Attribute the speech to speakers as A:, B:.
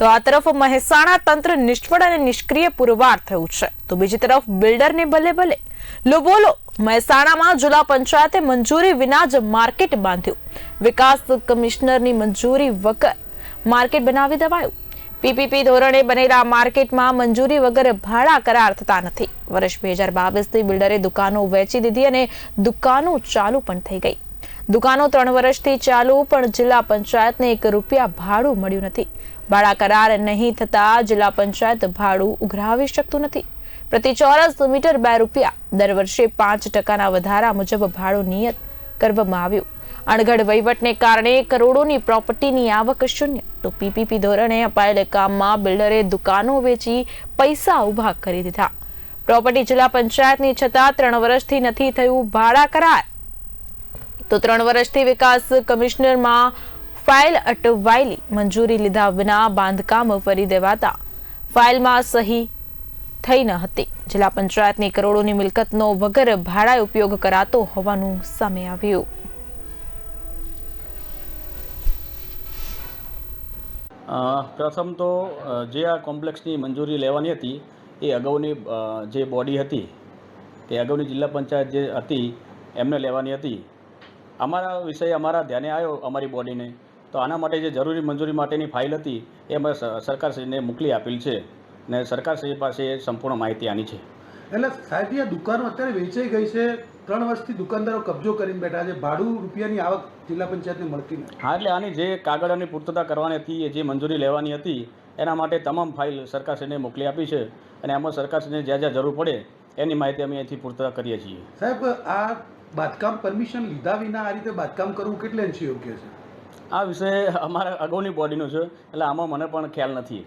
A: તો આ તરફ મહેસાણા તંત્ર નિષ્ફળ અને નિષ્ક્રિય પુરવાર થયું છે. તો બીજી તરફ બિલ્ડરને ભલે ભલે લો બોલો મહેસાણામાં જિલ્લા પંચાયતે મંજૂરી વિના જ માર્કેટ બાંધ્યું. વિકાસ કમિશનરની મંજૂરી વગર માર્કેટ બનાવી દેવાયું. પીપીપી ધોરણે બનેલા માર્કેટમાં મંજૂરી વગર ભાડા કરાર થતા નથી. વર્ષ બે હજાર બાવીસથી બિલ્ડરે દુકાનો વેચી દીધી અને દુકાનો ચાલુ પણ થઈ ગઈ. દુકાનો ત્રણ વર્ષથી ચાલુ, પણ જિલ્લા પંચાયતને એક રૂપિયા ભાડું મળ્યું નથી. ભાડા કરાર નહીં થતા જિલ્લા પંચાયત ભાડું ઉઘરાવી શકતું નથી. પ્રતિ ચોરસ મીટર બે રૂપિયા, દર વર્ષે પાંચ ટકાના વધારા મુજબ ભાડું નિયત કરવામાં આવ્યું. અણઘડ વહીવટને કારણે કરોડોની પ્રોપર્ટીની આવક શૂન્ય. તો પીપીપી ધોરણે અપાયેલ કામમાં બિલ્ડરે દુકાનો વેચી પૈસા ઊભા કરી દીધા. પ્રોપર્ટી જિલ્લા પંચાયતની છતાં ત્રણ વર્ષથી નથી થયું ભાડા કરાર. તો ત્રણ વર્ષથી વિકાસ કમિશનરમાં ફાઇલ અટવાયેલી મંજૂરી લીધા વિના બાંધકામ ફરી દેવાતા. ફાઇલમાં સહી થઈ ન હતી. જિલ્લા પંચાયતની કરોડોની મિલકતનો વગર ભાડાએ ઉપયોગ કરાતો હોવાનું સામે આવ્યું.
B: પ્રથમ તો જે આ કોમ્પ્લેક્સની મંજૂરી લેવાની હતી, એ અગાઉની જે બોડી હતી, તે અગાઉની જિલ્લા પંચાયત જે હતી, એમને લેવાની હતી. અમારા વિષય અમારા ધ્યાને આવ્યો અમારી બોડીને. તો આના માટે જે જરૂરી મંજૂરી માટેની ફાઇલ હતી એ અમે સરકારશ્રીને મોકલી આપેલ છે. ને સરકારશ્રી પાસે સંપૂર્ણ માહિતી આની છે.
C: એટલે સાહેબ આ દુકાનો અત્યારે વેચાઈ ગઈ છે. ત્રણ વર્ષથી દુકાનદારો કબજો કરીને બેઠા છે. ભાડું રૂપિયાની આવક જિલ્લા પંચાયતને મળતી નથી.
B: હા એટલે આની જે કાગળોની પૂર્તતા કરવાની હતી એ જે મંજૂરી લેવાની હતી એના માટે તમામ ફાઇલ સરકારશ્રીને મોકલી આપી છે. અને એમાં સરકારશ્રીને જ્યાં જ્યાં જરૂર પડે એની માહિતી અમે અહીંથી પૂર્તતા કરીએ છીએ.
C: સાહેબ આ બાંધકામ પરમિશન લીધા વિના આ રીતે બાંધકામ કરવું કેટલે અંશે યોગ્ય છે?
B: આ વિષય અમારા અગાઉની બોડીનો છે, એટલે આમાં મને પણ ખ્યાલ નથી.